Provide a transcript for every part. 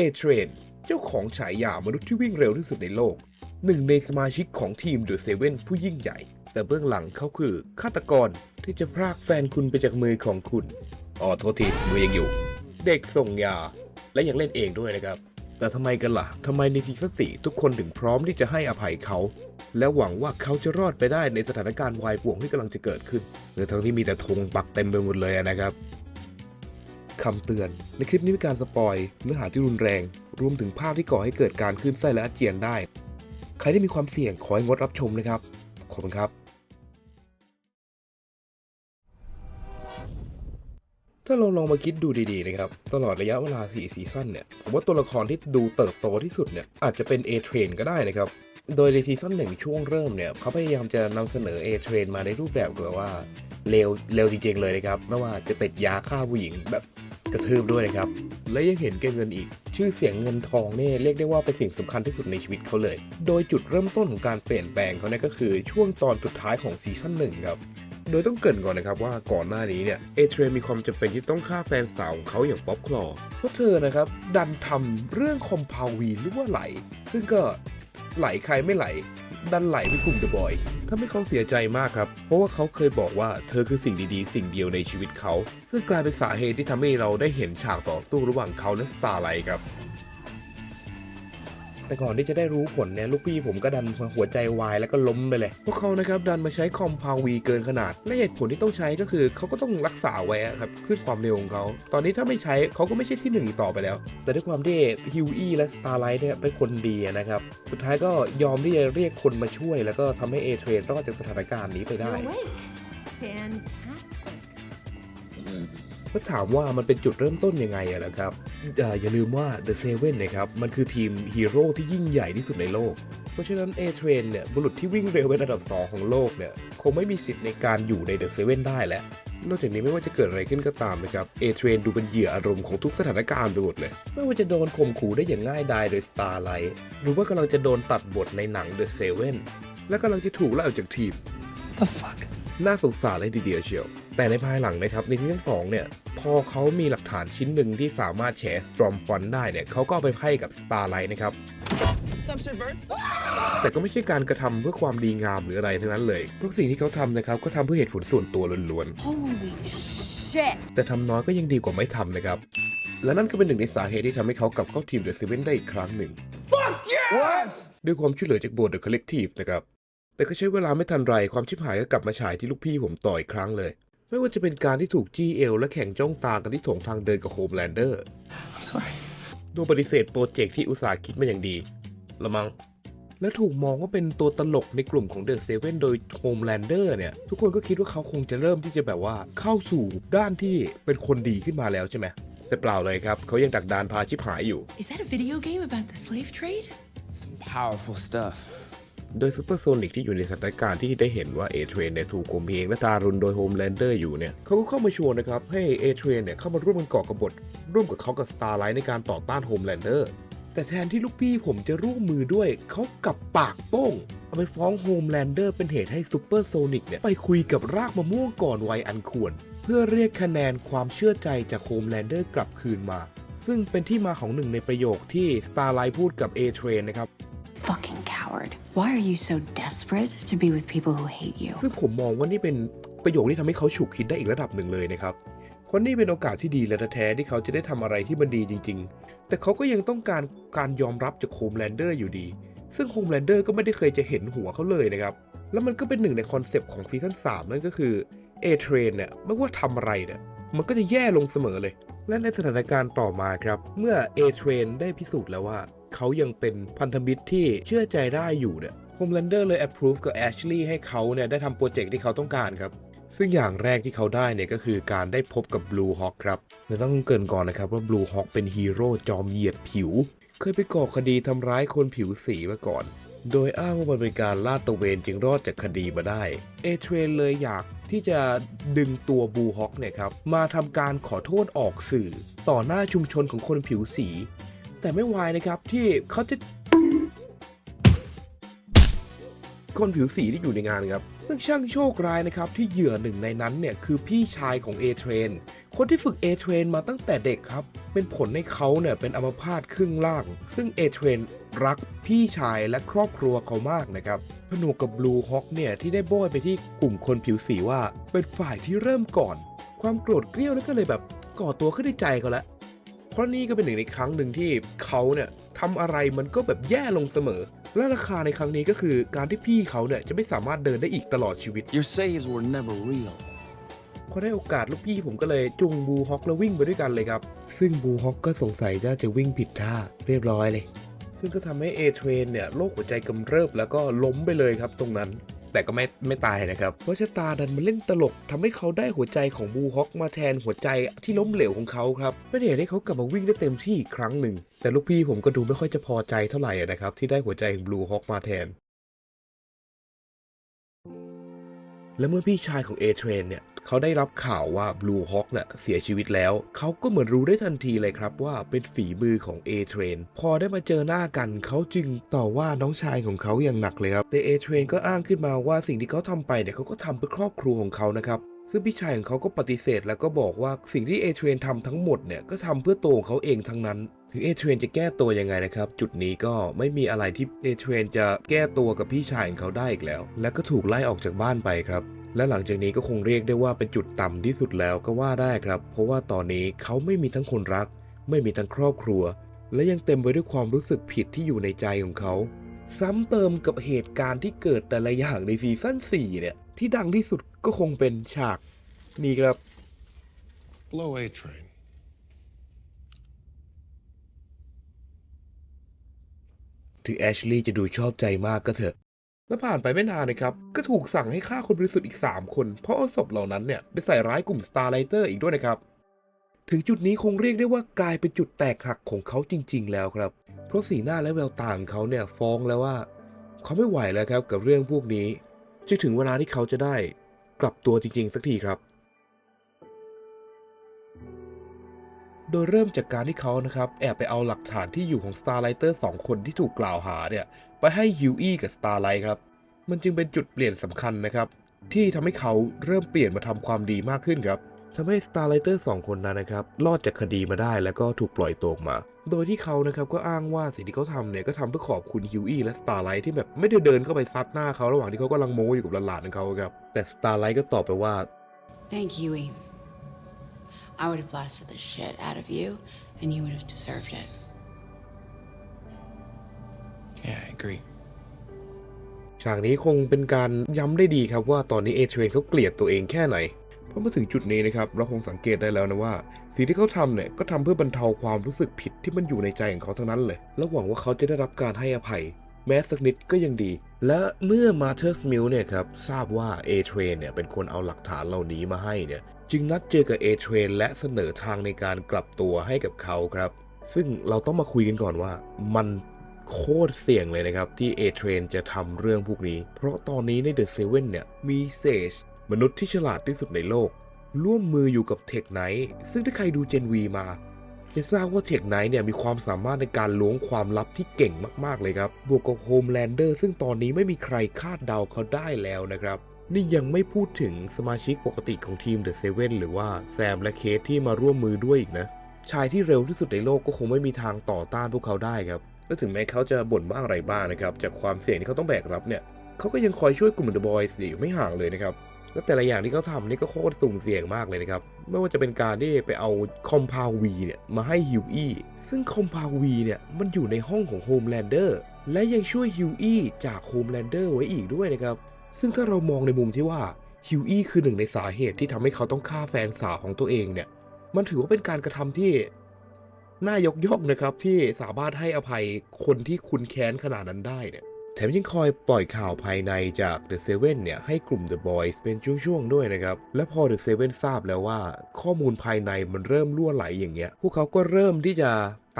เอเทรนเจ้าของฉายามนุษย์ที่วิ่งเร็วที่สุดในโลก หนึ่งในสมาชิกของทีมเดอะเซเว่นผู้ยิ่งใหญ่ แต่เบื้องหลังเขาคือฆาตกรที่จะพรากแฟนคุณไปจากมือของคุณอ๋อโทษทีมือยังอยู่ เด็กส่งยา และยังเล่นเองด้วยนะครับ แต่ทำไมกันล่ะทำไมในซีซั่นสี่ทุกคนถึงพร้อมที่จะให้อภัยเขา และหวังว่าเขาจะรอดไปได้ในสถานการณ์วายป่วงที่กำลังจะเกิดขึ้นหรือทั้งที่มีแต่ธงปักเต็มไปหมดเลยนะครับ คำเตือน ในคลิปนี้มีการสปอยเนื้อหาที่รุนแรง รวมถึงภาพที่ก่อให้เกิดการคลื่นไส้และอาเจียนได้ ใครที่มีความเสี่ยงขอให้งดรับชมนะครับ ขอบคุณครับ ถ้าเราลองมาคิดดูดีๆนะครับ ตลอดระยะเวลา 4 ซีซั่นเนี่ย ผมว่าตัวละครที่ดูเติบโตที่สุดเนี่ยอาจจะเป็น A-Train ก็ได้นะครับโดยในซีซั่นหนึ่งช่วงเริ่มเนี่ยเขาพยายามจะนำเสนอ A-Train มาในรูปแบบแบบว่าเร็วเร็วจริงๆเลยนะครับ ไม่ว่าจะติดยาฆ่าผู้หญิงแบบ กระทืบด้วยนะครับ และยังเห็นแก่เงินอีก ชื่อเสียงเงินทองเนี่ยเรียกได้ว่าเป็นสิ่งสำคัญที่สุดในชีวิตเขาเลย โดยจุดเริ่มต้นของการเปลี่ยนแปลงเขาเนี่ยก็คือช่วงตอนสุดท้ายของซีซั่นหนึ่งครับโดยต้องเกริ่นก่อนนะครับว่าก่อนหน้านี้เนี่ยเอเทรมีความจำเป็นที่ต้องฆ่าแฟนสาวของเขาอย่างป๊อปคลอเพราะเธอนะครับดันทำเรื่องคอมพาววีหรือว่าไหล ซึ่งก็ไหลใครไม่ไหล ดันไหลไปกลุ่มเดอะบอยทำให้เขาเสียใจมากครับ เพราะว่าเขาเคยบอกว่าเธอคือสิ่งดีๆ สิ่งเดียวในชีวิตเขา ซึ่งกลายเป็นสาเหตุที่ทำให้เราได้เห็นฉากต่อสู้ระหว่างเขาและสตาร์ไลท์ครับ แต่ก่อนที่จะได้รู้ผลเนี่ยลูกพี่ผมก็ดันหัวใจวายแล้วก็ล้มไปเลย พวกเขานะครับดันมาใช้คอมพาววีเกินขนาด และเหตุผลที่ต้องใช้ก็คือเขาก็ต้องรักษาไว้อะครับคือความเร็วของเขา ตอนนี้ถ้าไม่ใช้เขาก็ไม่ใช่ที่หนึ่งอีกต่อไปแล้ว แต่ด้วยความที่ฮิวอี้และสตาร์ไลท์เนี่ยเป็นคนดีอะนะครับ สุดท้ายก็ยอมที่จะเรียกคนมาช่วย แล้วก็ทำให้เอเทรนรอดจากสถานการณ์นี้ไปได้ You're awake. Fantastic. ก็ถามว่ามันเป็นจุดเริ่มต้นยังไงอะนะครับเอ่ออย่าลืมว่า The Seven นะครับ มันคือทีมฮีโร่ที่ยิ่งใหญ่ที่สุดในโลก เพราะฉะนั้น A-Train เนี่ย บุรุษที่วิ่งเร็วเป็นอันดับ 2 ของโลกเนี่ย คงไม่มีสิทธิ์ในการอยู่ใน The Seven ได้แล้ว นอกจากนี้ไม่ว่าจะเกิดอะไรขึ้นก็ตามนะครับ A-Train ดูเป็นเหยื่ออารมณ์ของทุกสถานการณ์ไปหมดเลย ไม่ว่าจะโดนข่มขู่ได้อย่างง่ายดายโดย Starlight หรือว่ากำลังจะโดนตัดบทในหนัง The Seven และกำลังจะถูกไล่ออกจากทีม The fuck? น่าสงสารเลยทีเดียวเชียว แต่ในภายหลังนะครับในที่ทั้งสองเนี่ยพอเขามีหลักฐานชิ้นหนึ่งที่สามารถแฉสตรอมฟอนได้เนี่ยเขาก็เอาไปให้กับ Starlight นะครับ แต่ก็ไม่ใช่การกระทำเพื่อความดีงามหรืออะไรทั้งนั้นเลยทุกสิ่งที่เขาทำนะครับก็ทำเพื่อเหตุผลส่วนตัวล้วน Holy shit. ๆแต่ทำน้อยก็ยังดีกว่าไม่ทำนะครับ และนั่นก็เป็นหนึ่งในสาเหตุที่ทำให้เขากลับเข้าทีมเดอะเซเว่นได้อีกครั้งหนึ่ง ด้วยความช่วยเหลือจากโบสถ์เดอะคอลเลกทีฟนะครับแต่ก็ใช้เวลาไม่ทันไรความชิบหายก็กลับมาฉายที่ลูกพี่ผมต่ออีกครั้งเลย ไม่ว่าจะเป็นการที่ถูกจี้เอวและแข่งจ้องตากันที่โถงทางเดินกับโฮมแลนเดอร์ I'm sorry. โดนปฏิเสธโปรเจกต์ที่อุตสาห์คิดมาอย่างดี ละมัง และถูกมองว่าเป็นตัวตลกในกลุ่มของเดอะเซเว่นโดยโฮมแลนเดอร์เนี่ย ทุกคนก็คิดว่าเขาคงจะเริ่มที่จะแบบว่าเข้าสู่ด้านที่เป็นคนดีขึ้นมาแล้วใช่ไหม แต่เปล่าเลยครับ เขายังดักดานพาชิบหายอยู่ Is that a video game about the slave trade? Some powerful stuff. โดยซูเปอร์โซนิกที่อยู่ในสถานการณ์ที่ได้เห็นว่าเอเทรนเนี่ยถูกข่มเหงและทารุณโดยโฮมแลนเดอร์อยู่เนี่ยเขาก็เข้ามาชวนนะครับให้เอเทรนเนี่ยเข้ามาร่วมกันก่อกบฏร่วมกับเขากับสตาร์ไลท์ในการต่อต้านโฮมแลนเดอร์แต่แทนที่ลูกพี่ผมจะร่วมมือด้วย เขากลับปากโป้ง เอาไปฟ้องโฮมแลนเดอร์เป็นเหตุให้ซูเปอร์โซนิกเนี่ยไปคุยกับรากมะม่วงก่อนวัยอันควร เพื่อเรียกคะแนนความเชื่อใจจากโฮมแลนเดอร์กลับคืนมา ซึ่งเป็นที่มาของหนึ่งในประโยคที่ Starlight พูดกับ A-Train นะครับ coward. Why are you so desperate to be with people who hate you? ซึ่งผมมองว่านี่เป็นประโยคที่ทำให้เขาฉุกคิดได้อีกระดับหนึ่งเลยนะครับ เพราะนี่เป็นโอกาสที่ดีและแท้ๆที่เขาจะได้ทำอะไรที่มันดีจริง ๆ แต่เขาก็ยังต้องการการยอมรับจากโฮมแลนเดอร์อยู่ดี ซึ่งโฮมแลนเดอร์ก็ไม่ได้เคยจะเห็นหัวเขาเลยนะครับ แล้วมันก็เป็นหนึ่งในคอนเซปต์ของซีซั่น3นั่นก็คือเอเทรนเนี่ยไม่ว่าทำอะไรเนี่ยมันก็จะแย่ลงเสมอเลย และในสถานการณ์ต่อมาครับ เมื่อเอเทรนได้พิสูจน์แล้วว่า เขายังเป็นพันธมิตรที่เชื่อใจได้อยู่เนี่ยโฮมแลนเดอร์เลย approve กับแอชลีย์ให้เขาเนี่ยได้ทำโปรเจกต์ที่เขาต้องการครับซึ่งอย่างแรกที่เขาได้เนี่ยก็คือการได้พบกับ Blue Hawk ครับเราต้องเกรินก่อนนะครับว่า Blue Hawk เป็นฮีโร่จอมเหยียดผิว เคยไปก่อคดีทำร้ายคนผิวสีมาก่อน โดยอ้างว่ามันเป็นการลาดตระเวนจึงรอดจากคดีมาได้ เอเทรนเลยอยากที่จะดึงตัวบูฮอกเนี่ยครับมาทำการขอโทษออกสื่อ ต่อหน้าชุมชนของคนผิวสี แต่ไม่วายนะครับที่เขาจะคนผิวสีที่อยู่ในงานครับซึ่งช่างโชคร้ายนะครับที่เหยื่อหนึ่งในนั้นเนี่ยคือพี่ชายของ A-Train คนที่ฝึก A-Train มาตั้งแต่เด็กครับ เป็นผลให้เขาเนี่ยเป็นอัมพาตครึ่งล่าง ซึ่ง A-Train รักพี่ชายและครอบครัวเขามากนะครับผนวกกับบลูฮอคเนี่ยที่ได้โบยไปที่กลุ่มคนผิวสีว่าเป็นฝ่ายที่เริ่มก่อน ความโกรธเกรี้ยวนั่นก็เลยแบบก่อตัวขึ้นในใจเขาแล้ว เพราะนี่ก็เป็นหนึ่งในครั้งหนึ่งที่เขาเนี่ยทำอะไรมันก็แบบแย่ลงเสมอ และราคาในครั้งนี้ก็คือการที่พี่เขาเนี่ยจะไม่สามารถเดินได้อีกตลอดชีวิต Your saves were never real. พอได้โอกาสลูกพี่ผมก็เลยจุงบูฮอกแล้ววิ่งไปด้วยกันเลยครับ ซึ่งบูฮอกก็สงสัยน่าจะวิ่งผิดท่าเรียบร้อยเลย ซึ่งก็ทำให้เอเทรนเนี่ยโรคหัวใจกำเริบแล้วก็ล้มไปเลยครับตรงนั้น แต่ก็ไม่ไม่ตายนะครับเพราะชะตาดันมาเล่นตลกทำให้เขาได้หัวใจของบูฮอกมาแทนหัวใจที่ล้มเหลวของเขาครับไม่ได้เห็นให้เขากลับมาวิ่งได้เต็มที่อีกครั้งหนึ่ง แต่ลูกพี่ผมก็ดูไม่ค่อยจะพอใจเท่าไหร่นะครับที่ได้หัวใจของบลูฮอกมาแทนและเมื่อพี่ชายของเอเทรนเนี่ย เขาได้รับข่าวว่า Blue Hawk น่ะเสียชีวิตแล้ว เขาก็เหมือนรู้ได้ทันทีเลยครับว่าเป็นฝีมือของ A-Train พอได้มาเจอหน้ากัน เขาจึงต่อว่าน้องชายของเขาอย่างหนักเลยครับแต่ A-Train ก็อ้างขึ้นมาว่าสิ่งที่เขาทำไปเนี่ยเขาก็ทำเพื่อครอบครัวของเขานะครับซึ่งพี่ชายของเขาก็ปฏิเสธแล้วก็บอกว่าสิ่งที่ A-Train ทำทั้งหมดเนี่ยก็ทำเพื่อตัวของเขาเองทั้งนั้น ถึง A-Train จะแก้ตัวยังไงนะครับ จุดนี้ก็ไม่มีอะไรที่ A-Train จะแก้ตัวกับพี่ชายของเขาได้อีกแล้ว และก็ถูกไล่ออกจากบ้านไปครับ และหลังจากนี้ก็คงเรียกได้ว่าเป็นจุดต่ำที่สุดแล้วก็ว่าได้ครับ เพราะว่าตอนนี้เขาไม่มีทั้งคนรัก ไม่มีทั้งครอบครัว และยังเต็มไปด้วยความรู้สึกผิดที่อยู่ในใจของเขา ซ้ำเติมกับเหตุการณ์ที่เกิดแต่ละอย่างในซีซั่น4เนี่ย ที่ดังที่สุดก็คงเป็นฉาก นี่ครับ Blow A train. ถึงแอชลีย์จะดูชอบใจมากก็เถอะ และผ่านไปไม่นานนะครับ ก็ถูกสั่งให้ฆ่าคนบริสุทธิ์อีก 3 คน เพราะเอาศพเหล่านั้นเนี่ยไปใส่ร้ายกลุ่มสตาร์ไลเตอร์อีกด้วยนะครับ ถึงจุดนี้คงเรียกได้ว่ากลายเป็นจุดแตกหักของเขาจริง ๆ แล้วครับ เพราะสีหน้าและแววตาของเขาเนี่ยฟ้องแล้วว่า เขาไม่ไหวแล้วครับกับเรื่องพวกนี้ จะถึงเวลาที่เขาจะได้ กลับตัวจริง ๆ สักทีครับ โดยเริ่มจากการที่เขานะครับแอบไปเอาหลักฐานที่อยู่ของ Starlighter 2 คนที่ถูกกล่าวหาเนี่ยไปให้ฮิวอี้กับ Starlight ครับ มันจึงเป็นจุดเปลี่ยนสำคัญนะครับ ที่ทำให้เขาเริ่มเปลี่ยนมาทำความดีมากขึ้นครับทำให้ Starlighter 2 คนนั้นนะครับรอดจากคดีมาได้แล้วก็ถูกปล่อยตัวออกมา โดยที่เขานะครับก็อ้างว่าสิ่งที่เขาทำเนี่ยก็ทำเพื่อขอบคุณฮิวอี้และ Starlight ที่แบบไม่ได้เดินเข้าไปซัดหน้าเขาระหว่างที่เขากำลังโม้อยู่กับหลานๆของเขาครับแต่ Starlight ก็ตอบไปว่า Thank you, E. I would have blasted the shit out of you, and you would have deserved it. Yeah, I agree. ฉากนี้คงเป็นการย้ำได้ดีครับว่าตอนนี้เอเทรนเขาเกลียดตัวเองแค่ไหน เพราะมาถึงจุดนี้นะครับ เราคงสังเกตได้แล้วนะว่า สิ่งที่เขาทำเนี่ยก็ทำเพื่อบรรเทาความรู้สึกผิดที่มันอยู่ในใจของเขาทั้งนั้นเลย และหวังว่าเขาจะได้รับการให้อภัย แม้สักนิดก็ยังดี และเมื่อมาเธอร์สมิลเนี่ยครับทราบว่าเอเทรนเนี่ยเป็นคนเอาหลักฐานเหล่านี้มาให้เนี่ยจึงนัดเจอกับเอเทรนและเสนอทางในการกลับตัวให้กับเขาครับ ซึ่งเราต้องมาคุยกันก่อนว่า มันโคตรเสี่ยงเลยนะครับ ที่ A-Train จะทำเรื่องพวกนี้ เพราะตอนนี้ใน The Seven เนี่ยมีเซจมนุษย์ที่ฉลาดที่สุดในโลก ร่วมมืออยู่กับเทคไนท์ซึ่งถ้าใครดูเจนวีมา จะทราบว่าเทคไนท์เนี่ยมีความสามารถในการล้วงความลับที่เก่งมากๆเลยครับ บวกกับโฮมแลนเดอร์ซึ่งตอนนี้ไม่มีใครคาดเดาเขาได้แล้วนะครับ นี่ยังไม่พูดถึงสมาชิกปกติของทีม The Seven หรือว่าแซมและเคสที่มาร่วมมือด้วยอีกนะ ชายที่เร็วที่สุดในโลกก็คงไม่มีทางต่อต้านพวกเขาได้ครับ และถึงแม้เขาจะบ่นบ้างอะไรบ้างนะครับ จากความเสี่ยงที่เขาต้องแบกรับเนี่ยเขาก็ยังคอยช่วยกลุ่ม The Boys อยู่ไม่ห่างเลยนะครับ และแต่ละอย่างที่เขาทำนี่ก็โคตรสุ่มเสี่ยงมากเลยนะครับ ไม่ว่าจะเป็นการที่ไปเอาคอมพาววีเนี่ยมาให้ฮิวอี้ซึ่งคอมพาววีเนี่ยมันอยู่ในห้องของโฮมแลนเดอร์และยังช่วยฮิวอี้จากโฮมแลนเดอร์ไว้อีกด้วยนะครับ ซึ่งถ้าเรามองในมุมที่ว่าฮิวอี้คือหนึ่งในสาเหตุที่ทำให้เขาต้องฆ่าแฟนสาวของตัวเองเนี่ย มันถือว่าเป็นการกระทำที่น่ายกย่องนะครับที่สามารถให้อภัยคนที่คุณแค้นขนาดนั้นได้เนี่ย แถมยังคอยปล่อยข่าวภายในจาก The Seven เนี่ยให้กลุ่ม The Boys เป็นช่วงๆด้วยนะครับ และพอ The Seven ทราบแล้วว่า ข้อมูลภายในมันเริ่มล่วไหลอย่างเงี้ย พวกเขาก็เริ่มที่จะ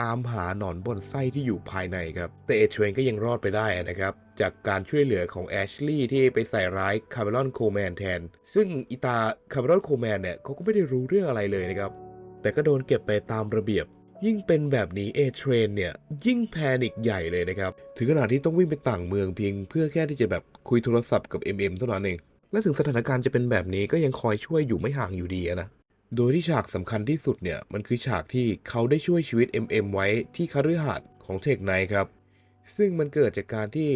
ตามหาหนอนบอนไส้ที่อยู่ภายในครับ แต่เอเทรนก็ยังรอดไปได้นะครับ จากการช่วยเหลือของแอชลีย์ที่ไปใส่ร้ายคาร์เมลอนโคแมนแทน ซึ่งอีตาคาร์เมลอนโคแมนเนี่ยเขาก็ไม่ได้รู้เรื่องอะไรเลยนะครับ แต่ก็โดนเก็บไปตามระเบียบ ยิ่งเป็นแบบนี้ A-Train เนี่ยยิ่งแพนิกใหญ่เลยนะครับ ถึงขนาดที่ต้องวิ่งไปต่างเมืองเพียง เพื่อแค่ที่จะแบบคุยโทรศัพท์กับ MM เท่านั้นเอง และถึงสถานการณ์จะเป็นแบบนี้ก็ยังคอยช่วยอยู่ไม่ห่างอยู่ดีนะ โดยที่ฉากสำคัญที่สุดเนี่ยมันคือฉากที่เขาได้ช่วยชีวิต MM ไว้ที่คฤหาสน์ของเทคไนครับ ซึ่งมันเกิดจากการที่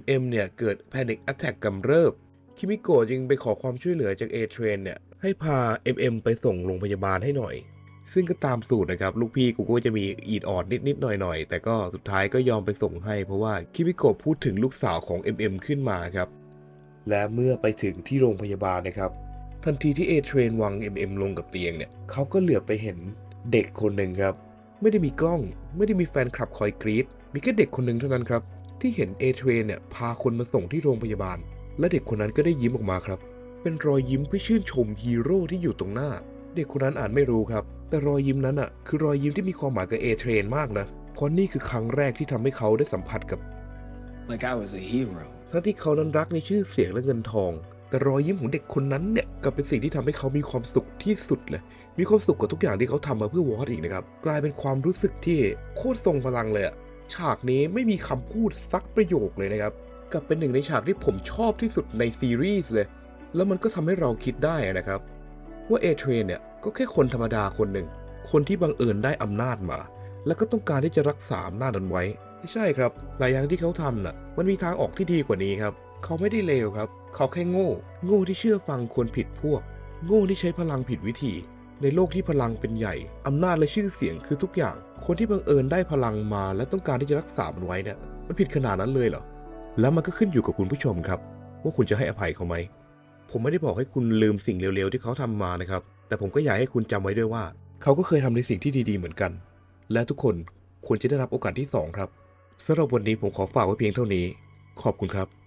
MM เนี่ยเกิด Panic Attack กำเริบ คิมิโกะจึงไปขอความช่วยเหลือจาก A-Train เนี่ยให้พา MM ไปส่งโรงพยาบาลให้หน่อย ซึ่งก็ตามสูตรนะครับ ลูกพี่กูก็จะมีอีดออดนิดๆหน่อยๆ แต่ก็สุดท้ายก็ยอมไปส่งให้ เพราะว่าคิมิโกะพูดถึงลูกสาวของ MM ขึ้นมาครับ และเมื่อไปถึงที่โรงพยาบาลนะครับ ทันทีที่ A-Train วาง MM ลงกับเตียงเนี่ยเขาก็เหลือบไปเห็นเด็กคนหนึ่งครับ ไม่ได้มีกล้อง ไม่ได้มีแฟนคลับคอยกรีดมีแค่เด็กคนหนึ่งเท่านั้นครับ ที่เห็น A-Train เนี่ยพาคนมาส่งที่โรงพยาบาล และเด็กคนนั้นก็ได้ยิ้มออกมาครับ เป็นรอยยิ้มเพื่อชื่นชมฮีโร่ที่อยู่ตรงหน้า เด็กคนนั้นอ่านไม่รู้ครับ แต่รอยยิ้มนั้นอะ คือรอยยิ้มที่มีความหมายกับ A-Train มากนะเพราะนี่คือครั้งแรกที่ทำให้เขาได้สัมผัสกับ Like I was a hero. ทั้งที่เขานั้นรักในชื่อเสียงและเงินทอง แต่รอยยิ้มของเด็กคนนั้นเนี่ยกลับเป็นสิ่งที่ทำให้เขามีความสุขที่สุดเลย มีความสุขกับทุกอย่างที่เขาทำมาเพื่อวอตอีกนะครับ กลายเป็นความรู้สึกที่โคตรทรงพลังเลยอะฉากนี้ไม่มีคำพูดสักประโยคเลยนะครับกลับเป็นหนึ่งในฉากที่ผมชอบที่สุดในซีรีส์เลย แล้วมันก็ทำให้เราคิดได้นะครับ ว่าเอเทรนเนี่ยก็แค่คนธรรมดาคนหนึ่ง คนที่บังเอิญได้อำนาจมา แล้วก็ต้องการที่จะรักษาอำนาจนั้นไว้ไม่ใช่ครับหลายอย่างที่เขาทำน่ะ มันมีทางออกที่ดีกว่านี้ครับ เขาไม่ได้เลวครับ เขาแค่โง่ โง่ที่เชื่อฟังคนผิดพวก โง่ที่ใช้พลังผิดวิธี ในโลกที่พลังเป็นใหญ่ อำนาจและชื่อเสียงคือทุกอย่าง คนที่บังเอิญได้พลังมาและต้องการที่จะรักษามันไว้เนี่ย มันผิดขนาดนั้นเลยเหรอ แล้วมันก็ขึ้นอยู่กับคุณผู้ชมครับ ว่าคุณจะให้อภัยเขาไหม ผมไม่ได้บอกให้คุณลืมสิ่งเร็วๆที่เขาทำมานะครับ แต่ผมก็อยากให้คุณจำไว้ด้วยว่า เขาก็เคยทำในสิ่งที่ดีๆเหมือนกัน และทุกคนควรจะได้รับโอกาสที่สองครับสำหรับวันนี้ผมขอฝากไว้เพียงเท่านี้ ขอบคุณครับ